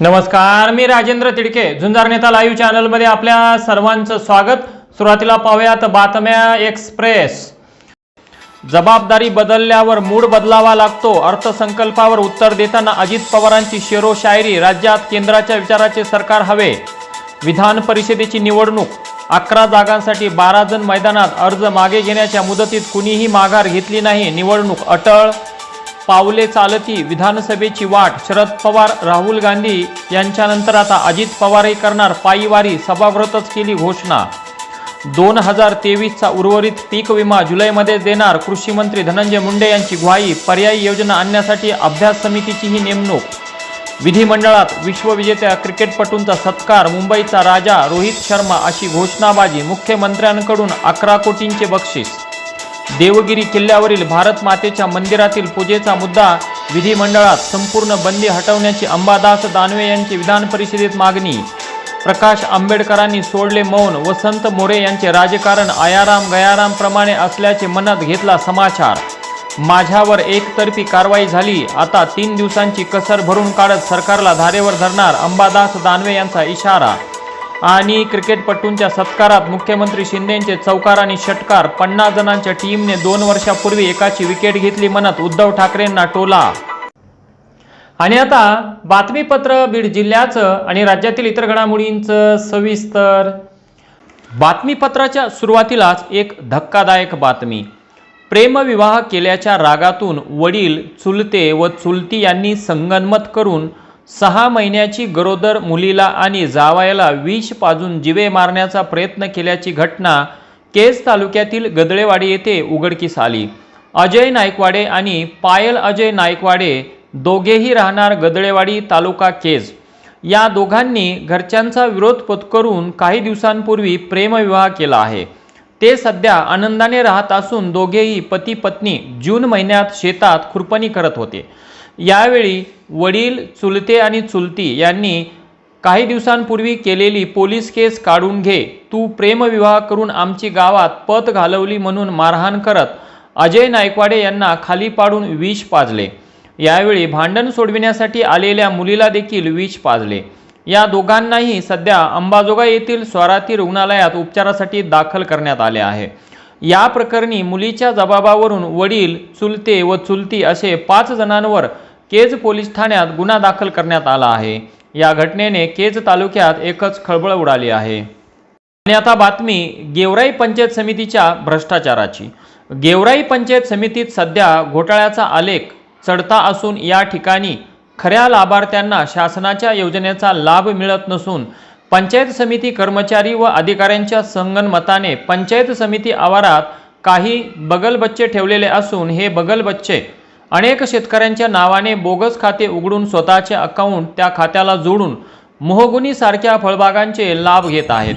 नमस्कार मी राजेंद्र तिडके. झुंजार नेता लाईव्ह चॅनलमध्ये आपल्या सर्वांचं स्वागत. सुरुवातीला पाहूयात बातम्या एक्सप्रेस जबाबदारी बदलल्यावर मूड बदलावा लागतो. अर्थसंकल्पावर उत्तर देताना अजित पवारांची शेरो शायरी राज्यात केंद्राच्या विचाराचे सरकार हवे. विधान परिषदेची निवडणूक. अकरा जागांसाठी बारा जण मैदानात. अर्ज मागे घेण्याच्या मुदतीत कुणीही माघार घेतली नाही. निवडणूक अटळ. पावले चालती विधानसभेची वाट शरद पवार राहुल गांधी यांच्यानंतर आता अजित पवारही करणार पायीवारी सभागृहातच केली घोषणा. दोन हजार तेवीसचा उर्वरित पीक विमा जुलैमध्ये देणार कृषी मंत्री धनंजय मुंडे यांची ग्वाही पर्यायी योजना आणण्यासाठी अभ्यास समितीचीही नेमणूक. विधिमंडळात विश्वविजेत्या क्रिकेटपटूंचा सत्कार मुंबईचा राजा रोहित शर्मा अशी घोषणाबाजी मुख्यमंत्र्यांकडून अकरा कोटींचे बक्षीस. देवगिरी किल्ल्यावरील भारत मातेच्या मंदिरातील पूजेचा मुद्दा विधिमंडळात संपूर्ण बंदी हटवण्याची अंबादास दानवे यांची विधान परिषदेत मागणी. प्रकाश आंबेडकरांनी सोडले मौन वसंत मोरे यांचे राजकारण आयाराम गयारामप्रमाणे असल्याचे मनात घेतला समाचार. माझ्यावर एकतर्फी कारवाई झाली आता तीन दिवसांची कसर भरून काढत सरकारला धारेवर धरणार अंबादास दानवे यांचा इशारा. आणि क्रिकेटपटूंच्या सत्कारात मुख्यमंत्री शिंदेंचे चौकार आणि षटकार. पन्नास जणांच्या टीमने दोन वर्षापूर्वी एकाची विकेट घेतली म्हणत उद्धव ठाकरेंना टोला. आणि आता बातमीपत्र बीड जिल्ह्याचं आणि राज्यातील इतर घडामोडींचं सविस्तर. बातमीपत्राच्या सुरुवातीलाच एक धक्कादायक बातमी. प्रेमविवाह केल्याच्या रागातून वडील चुलते व चुलती यांनी संगनमत करून सहा महिन्याची गरोदर मुलीला आणि जावायला विष पाजून जिवे मारण्याचा प्रयत्न केल्याची घटना केज तालुक्यातील गदळेवाडी येथे उघडकीस आली. अजय नायकवाडे आणि पायल अजय नायकवाडे दोघेही राहणार गदळेवाडी तालुका केज. या दोघांनी घरच्यांचा विरोध पत्करून काही दिवसांपूर्वी प्रेमविवाह केला आहे. ते सध्या आनंदाने राहत असून दोघेही पती पत्नी जून महिन्यात शेतात खुरपणी करत होते. यावेळी वडील चुलते आणि चुलती यांनी काही दिवसांपूर्वी केलेली पोलीस केस काढून घे तू प्रेमविवाह करून आमची गावात पत घालवली म्हणून मारहाण करत अजय नायकवाडे यांना खाली पाडून विष पाजले. यावेळी भांडण सोडविण्यासाठी आलेल्या मुलीला देखील विष पाजले. या दोघांनाही सध्या अंबाजोगाई येथील स्वराती रुग्णालयात उपचारासाठी दाखल करण्यात आले आहे. या प्रकरणी मुलीच्या जबाबावरून वडील चुलते व चुलती असे पाच जणांवर केज पोलीस ठाण्यात गुन्हा दाखल करण्यात आला आहे. या घटनेने केज तालुक्यात एकच खळबळ उडाली आहे. आणि आता बातमी गेवराई पंचायत समितीच्या भ्रष्टाचाराची. गेवराई पंचायत समितीत सध्या घोटाळ्याचा आलेख चढता असून या ठिकाणी खऱ्या लाभार्थ्यांना शासनाच्या योजनेचा लाभ मिळत नसून पंचायत समिती कर्मचारी व अधिकाऱ्यांच्या संगनमताने पंचायत समिती आवारात काही बगलबच्चे ठेवलेले असून हे बगलबच्चे अनेक शेतकऱ्यांच्या नावाने बोगस खाते उघडून स्वतःचे अकाउंट त्या खात्याला जोडून मोहगुनीसारख्या फळबागांचे लाभ घेत आहेत.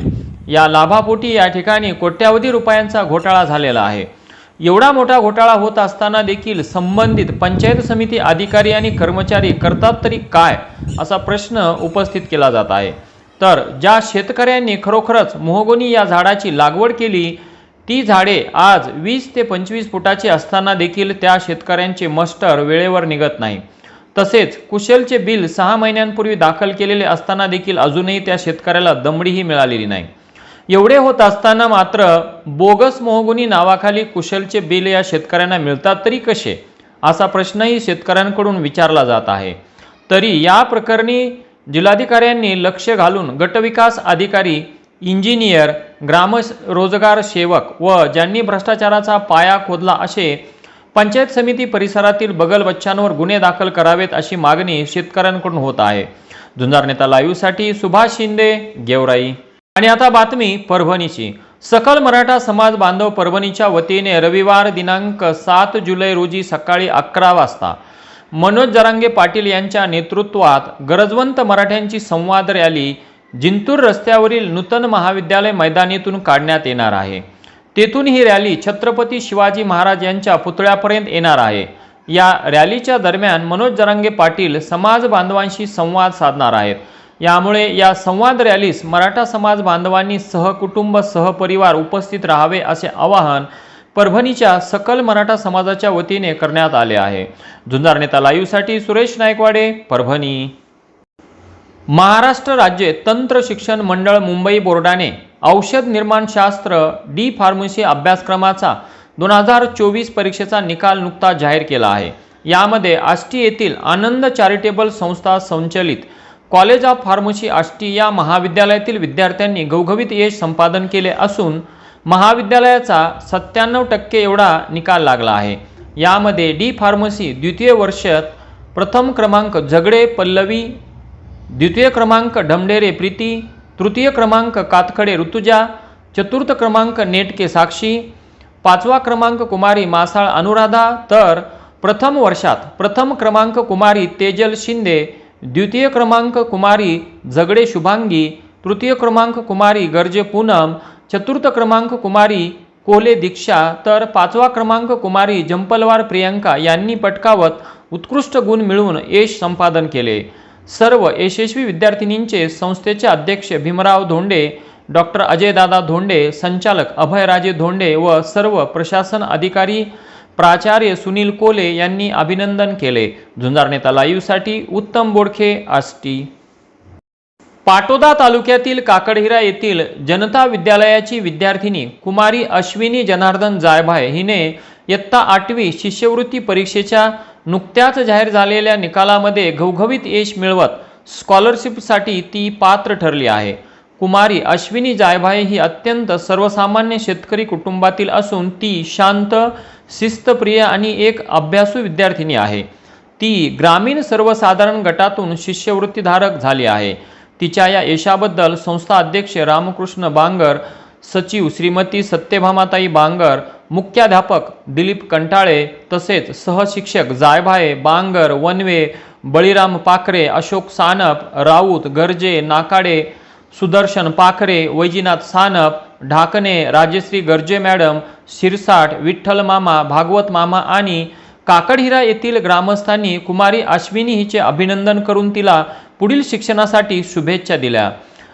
या लाभापोटी या ठिकाणी कोट्यावधी रुपयांचा घोटाळा झालेला आहे. एवढा मोठा घोटाळा होत असताना देखील संबंधित पंचायत समिती अधिकारी आणि कर्मचारी करतात तरी काय असा प्रश्न उपस्थित केला जात आहे. तर ज्या शेतकऱ्यांनी खरोखरच मोहगोनी या झाडाची लागवड केली ती झाडे आज वीस ते पंचवीस फुटाची असताना देखील त्या शेतकऱ्यांचे मस्टर वेळेवर निघत नाही. तसेच कुशलचे बिल सहा महिन्यांपूर्वी दाखल केलेले असताना देखील अजूनही त्या शेतकऱ्याला दमडीही मिळालेली नाही. एवढे होत असताना मात्र बोगस मोहगुनी नावाखाली कुशलचे बिल या शेतकऱ्यांना मिळतात तरी कसे? असा प्रश्नही शेतकऱ्यांकडून विचारला जात आहे. तरी या प्रकरणी जिल्हाधिकाऱ्यांनी लक्ष घालून गटविकास अधिकारी इंजिनियर ग्राम रोजगार सेवक व ज्यांनी भ्रष्टाचाराचा पाया खोदला असे पंचायत समिती परिसरातील बगल बच्चांवर गुन्हे दाखल करावेत अशी मागणी शेतकऱ्यांकडून होत आहे. झुंजार नेता लाईव्हसाठी सुभाष शिंदे गेवराई. आणि आता बातमी परभणीची. सकल मराठा समाज बांधव परभणीच्या वतीने रविवार दिनांक सात जुलै रोजी सकाळी अकरा वाजता मनोज जरांगे पाटील यांच्या नेतृत्वात गरजवंत मराठ्यांची संवाद रॅली जिंतूर रस्त्यावरील नूतन महाविद्यालय मैदानीतून काढण्यात येणार आहे. तेथून ही रॅली छत्रपती शिवाजी महाराज यांच्या पुतळ्यापर्यंत येणार आहे. या रॅलीच्या दरम्यान मनोज जरांगे पाटील समाज बांधवांशी संवाद साधणार आहेत. यामुळे या संवाद रॅलीस मराठा समाज बांधवांनी सहकुटुंब सहपरिवार उपस्थित राहावे असे आवाहन परभणीच्या सकल मराठा समाजाच्या वतीने करण्यात आले आहे. झुंजार नेता लाईव्हसाठी सुरेश नायकवाडे परभणी. महाराष्ट्र राज्य तंत्र शिक्षण मंडळ मुंबई बोर्डाने औषध निर्माणशास्त्र डी फार्मसी अभ्यासक्रमाचा दोन हजार चोवीस परीक्षेचा निकाल नुकता जाहीर केला आहे. यामध्ये आष्टी येथील आनंद चॅरिटेबल संस्था संचलित कॉलेज ऑफ फार्मसी आष्टी या महाविद्यालयातील विद्यार्थ्यांनी घवघवीत यश संपादन केले असून महाविद्यालयाचा सत्त्याण्णव टक्के एवढा निकाल लागला आहे. यामध्ये डी फार्मसी द्वितीय वर्षात प्रथम क्रमांक झगडे पल्लवी द्वितीय क्रमांक ढमढेरे प्रीती तृतीय क्रमांक कातखडे ऋतुजा चतुर्थ क्रमांक नेटके साक्षी पाचवा क्रमांक कुमारी मासाळ अनुराधा तर प्रथम वर्षात प्रथम क्रमांक कुमारी तेजल शिंदे द्वितीय क्रमांक कुमारी झगडे शुभांगी तृतीय क्रमांक कुमारी गर्जे पूनम चतुर्थ क्रमांक कुमारी कोले दीक्षा तर पाचवा क्रमांक कुमारी जंपलवार प्रियंका यांनी पटकावत उत्कृष्ट गुण मिळवून यश संपादन केले. सर्व यशस्वी विद्यार्थिनींचे संस्थेचे अध्यक्ष भीमराव धोंडे डॉक्टर अजयदादा धोंडे संचालक अभयराजे धोंडे व सर्व प्रशासन अधिकारी प्राचार्य सुनील कोले यांनी अभिनंदन केले. झुंजार नेता लाईव्हसाठी उत्तम बोडखे आष्टी. पाटोदा तालुक्यातील काकडहिरा येथील जनता विद्यालयाची विद्यार्थिनी कुमारी अश्विनी जनार्दन जायभाय हिने इयत्ता आठवी शिष्यवृत्ती परीक्षेच्या नुकत्याच जाहीर झालेल्या निकालामध्ये घवघवीत यश मिळवत स्कॉलरशिपसाठी ती पात्र ठरली आहे. कुमारी अश्विनी जायभाई ही अत्यंत सर्वसामान्य शेतकरी कुटुंबातील असून ती शांत शिस्तप्रिय आणि एक अभ्यासू विद्यार्थिनी आहे. ती ग्रामीण सर्वसाधारण गटातून शिष्यवृत्तीधारक झाली आहे. तिच्या या यशाबद्दल संस्था अध्यक्ष रामकृष्ण बांगर सचिव श्रीमती सत्यभामाताई बांगर मुख्याध्यापक दिलीप कंटाळे तसेच सहशिक्षक जायभाये बांगर वनवे बळीराम पाखरे अशोक सानप राऊत गर्जे नाकाडे सुदर्शन पाखरे वैजीनाथ सानप ढाकणे राजश्री गर्जे मॅडम शिरसाट विठ्ठल मामा भागवत मामा आणि काकडहिरा येथील ग्रामस्थांनी कुमारी अश्विनी हिचे अभिनंदन करून तिला पुढील शिक्षणासाठी शुभेच्छा दिल्या.